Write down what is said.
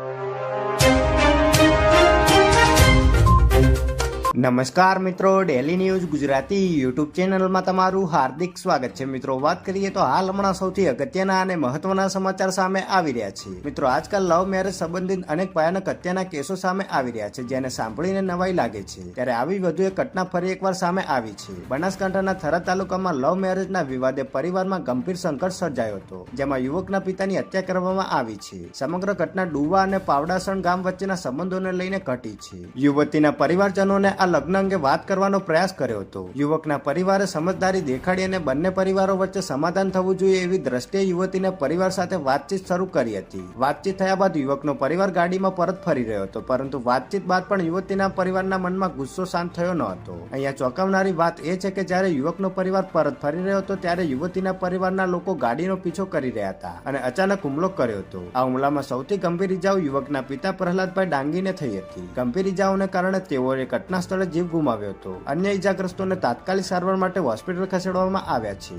you. નમસ્કાર મિત્રો daily news Gujarati YouTube ચેનલમાં તમારું હાર્દિક સ્વાગત છે. મિત્રો, વાત કરીએ તો હાલ હમણાં સૌથી અગત્યના અને મહત્વના સમાચાર સામે આવી રહ્યા છે. મિત્રો, આજકાલ લવ મેરેજ સંબંધિત અનેક ભયાનક હત્યાના કેસો સામે આવી રહ્યા છે, જેને સાંભળીને નવાઈ લાગે છે. ત્યારે આવી વધુ એક ઘટના ફરી એકવાર સામે આવી છે. બનાસકાંઠાના થરા તાલુકામાં લવ મેરેજના વિવાદે પરિવારમાં ગંભીર સંકટ સર્જાયો હતો, જેમાં યુવકના પિતાની હત્યા કરવામાં આવી છે. સમગ્ર ઘટના ડુવા અને પાવડાસણ ગામ વચ્ચેના સંબંધોને લઈને ઘટી છે. યુવતીના પરિવારજનોને આ લગ્ન અંગે વાત કરવાનો પ્રયાસ કર્યો હતો. યુવકના પરિવારે સમજદારી દેખાડી અને બંને પરિવારો વચ્ચે સમાધાન થવું જોઈએ એવી દ્રષ્ટિએ યુવતીને પરિવાર સાથે વાતચીત શરૂ કરી હતી. વાતચીત થયા બાદ યુવકનો પરિવાર ગાડીમાં પરત ફરી રહ્યો હતો, પરંતુ વાતચીત બાદ પણ યુવતીના પરિવારના મનમાં ગુસ્સો શાંત થયો ન હતો. અહીંયા ચોંકાવનારી વાત એ છે કે જ્યારે યુવકનો પરિવાર પરત ફરી રહ્યો હતો, ત્યારે યુવતીના પરિવારના લોકો ગાડીનો પીછો કરી રહ્યા હતા અને અચાનક હુમલો કર્યો હતો. આ હુમલામાં સૌથી ગંભીર ઇજાઓ યુવકના પિતા પ્રહલાદભાઈ ડાંગીને થઈ હતી. ગંભીર ઇજાઓને કારણે તેઓએ ઘટના સ્થળે જીવ ગુમાવ્યો હતો. અન્ય ઇજાગ્રસ્તોને તાત્કાલિક સારવાર માટે હોસ્પિટલ ખસેડવામાં આવ્યા છે